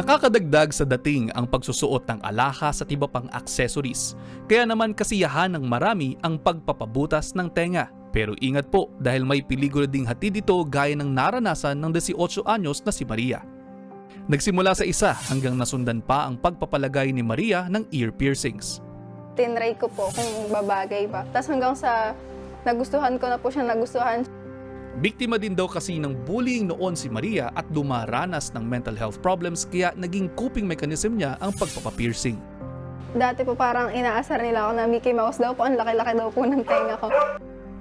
Nakakadagdag sa dating ang pagsusuot ng alahas at iba pang accessories. Kaya naman kasiyahan ng marami ang pagpapabutas ng tenga. Pero ingat po dahil may peligro ding hatid ito gaya ng naranasan ng 18 anyos na si Maria. Nagsimula sa isa hanggang nasundan pa ang pagpapalagay ni Maria ng ear piercings. tinry ko po kung babagay ba. Tapos hanggang sa nagustuhan ko na po siya nagustuhan. Biktima din daw kasi ng bullying noon si Maria at dumaranas ng mental health problems kaya naging coping mechanism niya ang pagpapapiercing. Dati po parang inaasar nila ako na Mickey Mouse daw po, ang laki-laki daw po ng tenga ko.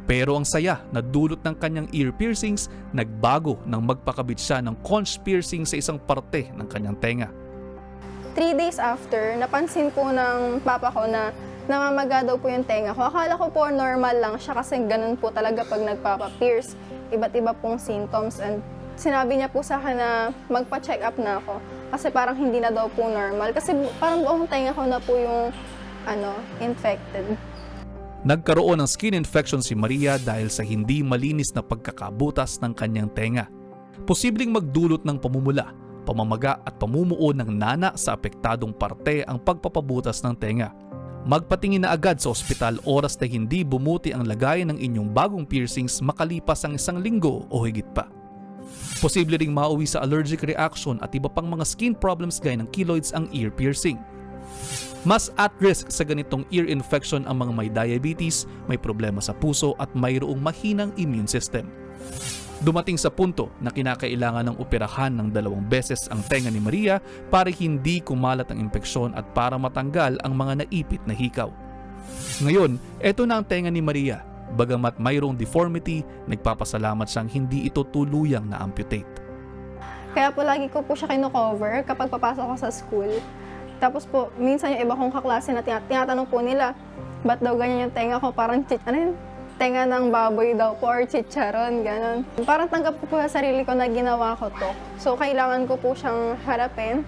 Pero ang saya na dulot ng kanyang ear piercings nagbago nang magpakabit siya ng conch piercing sa isang parte ng kanyang tenga. Three days after, napansin po ng papa ko na namamaga daw po yung tenga ko. Akala ko po normal lang siya kasi ganun po talaga pag nagpapa-pierce. Iba't iba pong symptoms and sinabi niya po sa akin na magpa-check up na ako kasi parang hindi na daw po normal. Kasi parang buong tenga ko na po yung ano, infected. Nagkaroon ng skin infection si Maria dahil sa hindi malinis na pagkakabutas ng kanyang tenga. Posibleng magdulot ng pamumula, pamamaga at pamumuo ng nana sa apektadong parte ang pagpapabutas ng tenga. Magpatingin na agad sa ospital oras na hindi bumuti ang lagayan ng inyong bagong piercings makalipas ang isang linggo o higit pa. Posible ring mauwi sa allergic reaction at iba pang mga skin problems gaya ng keloids ang ear piercing. Mas at risk sa ganitong ear infection ang mga may diabetes, may problema sa puso at mayroong mahinang immune system. Dumating sa punto na kinakailangan ng operahan ng dalawang beses ang tenga ni Maria para hindi kumalat ang impeksyon at para matanggal ang mga naipit na hikaw. Ngayon, eto na ang tenga ni Maria. Bagamat mayroong deformity, nagpapasalamat siyang hindi ito tuluyang na-amputate. Kaya po lagi ko po siya kino-cover kapag papasok ko sa school. Tapos po, minsan yung iba kong kaklase na tina- tinatanong po nila, ba't daw ganyan yung tenga ko? Parang, ano yun? Tenga ng baboy daw po or chicharon, gano'n. Parang tanggap ko po sa sarili ko na ginawa ko to. So, kailangan ko po siyang harapin.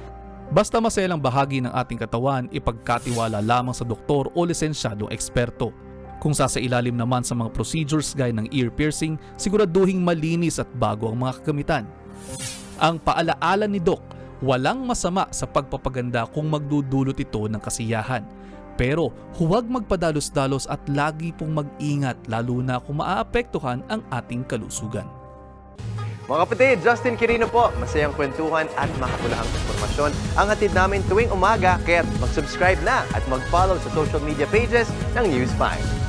Basta maselang bahagi ng ating katawan, ipagkatiwala lamang sa doktor o lisensyadong eksperto. Kung sasailalim naman sa mga procedures gaya ng ear piercing, siguraduhing malinis at bago ang mga kagamitan. Ang paalaala ni Doc, walang masama sa pagpapaganda kung magdudulot ito ng kasiyahan. Pero huwag magpadalos-dalos at lagi pong mag-ingat lalo na kung maaapektuhan ang ating kalusugan. Mga kapatid, Justin Quirino po. Masayang kwentuhan at makapulahang informasyon ang hatid namin tuwing umaga. Kaya mag-subscribe na at mag-follow sa social media pages ng News 5.